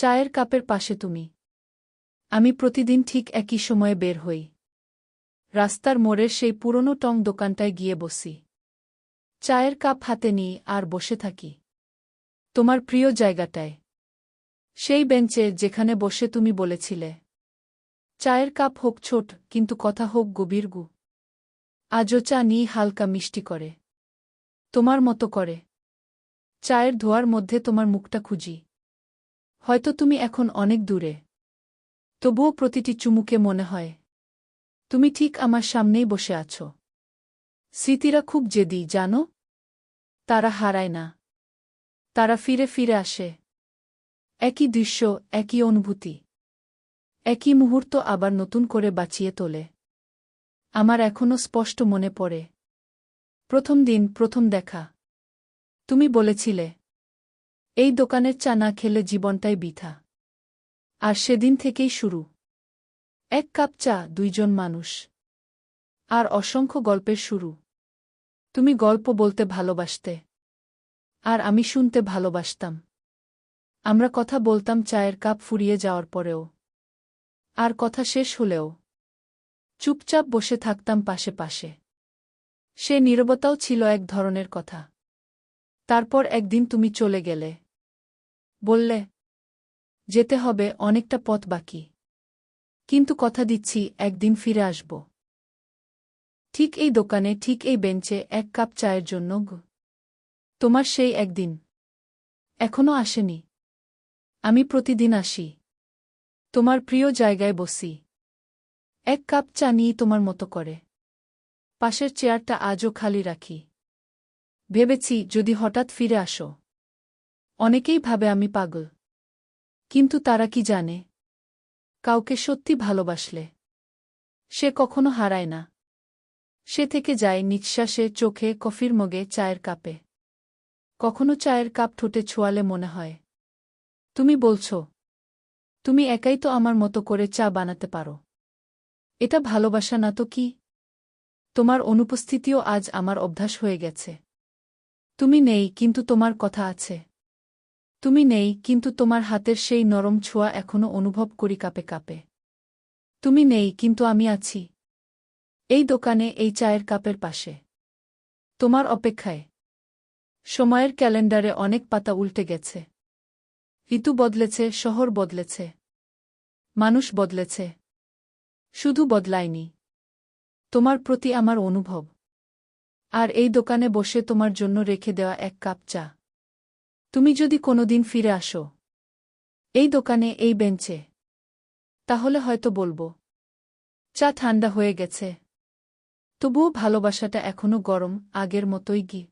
চায়ের কাপের পাশে তুমি। আমি প্রতিদিন ঠিক একই সময়ে বের হই। রাস্তার মোড়ের সেই পুরনো টং দোকানটায় গিয়ে বসি। চায়ের কাপ হাতে নিই আর বসে থাকি। তোমার প্রিয় জায়গাটায়। সেই বেঞ্চে যেখানে বসে তুমি বলেছিলে। চায়ের কাপ হোক ছোট, কিন্তু কথা হোক গভীর গু। আজও চা নিই হালকা মিষ্টি করে। তোমার মতো করে। চায়ের ধোয়ার মধ্যে তোমার মুখটা খুঁজি। হয়তো তুমি এখন অনেক দূরে। তবুও প্রতিটি চুমুকে মনে হয়, তুমি ঠিক আমার সামনেই বসে আছো। স্মৃতিরা খুব জেদি, জানো? তারা হারায় না। তারা ফিরে ফিরে আসে। একই দৃশ্য, একই অনুভূতি। একই মুহূর্ত আবার নতুন করে বাঁচিয়ে তোলে। আমার এখনও স্পষ্ট মনে পড়ে। প্রথম দিন, প্রথম দেখা। তুমি বলেছিলে এই দোকানের চা না খেলে জীবনটাই বৃথা। আর সেদিন থেকেই শুরু। এক কাপ চা, দুইজন মানুষ। আর অসংখ্য গল্পের শুরু। তুমি গল্প বলতে ভালোবাসতে। আর আমি শুনতে ভালোবাসতাম। আমরা কথা বলতাম চায়ের কাপ ফুরিয়ে যাওয়ার পরেও। আর কথা শেষ হলেও। চুপচাপ বসে থাকতাম পাশে পাশে। সে নীরবতাও ছিল এক ধরনের কথা। তারপর একদিন তুমি চলে গেলে। বললে, যেতে হবে, অনেকটা পথ বাকি। কিন্তু কথা দিচ্ছি, একদিন ফিরে আসব। ঠিক এই দোকানে, ঠিক এই বেঞ্চে, এক কাপ চায়ের জন্য তোমার সেই একদিন। এখনও আসেনি। আমি প্রতিদিন আসি। তোমার প্রিয় জায়গায় বসি। এক কাপ চা নিই তোমার মতো করে। পাশের চেয়ারটা আজও খালি রাখি। ভেবেছি যদি হঠাৎ ফিরে আসো। অনেকেই ভাবে আমি পাগল। কিন্তু তারা কি জানে? কাউকে সত্যি ভালোবাসলে। সে কখনো হারায় না। সে থেকে যায় নিঃশ্বাসে চোখে কফির মগে চায়ের কাপে। কখনো চায়ের কাপ ঠোঁটে ছোয়ালে মনে হয়, তুমি বলছ, তুমি একাই তো আমার মতো করে চা বানাতে পারো। এটা ভালোবাসা না তো কি? তোমার অনুপস্থিতিও আজ আমার অভ্যাস হয়ে গেছে। তুমি নেই, কিন্তু তোমার কথা আছে। তুমি নেই, কিন্তু তোমার হাতের সেই নরম ছোঁয়া এখনও অনুভব করি কাপে কাপে। তুমি নেই, কিন্তু আমি আছি। এই দোকানে, এই চায়ের কাপের পাশে। তোমার অপেক্ষায়। সময়ের ক্যালেন্ডারে অনেক পাতা উল্টে গেছে। ঋতু বদলেছে, শহর বদলেছে। মানুষ বদলেছে। শুধু বদলায়নি। তোমার প্রতি আমার অনুভব। আর এই দোকানে বসে তোমার জন্য রেখে দেওয়া এক কাপ চা। তুমি যদি কোনোদিন ফিরে আসো। এই দোকানে এই বেঞ্চে। তাহলে হয়তো বলব, চা ঠান্ডা হয়ে গেছে। তবুও ভালোবাসাটা এখনও গরম, আগের মতোই গি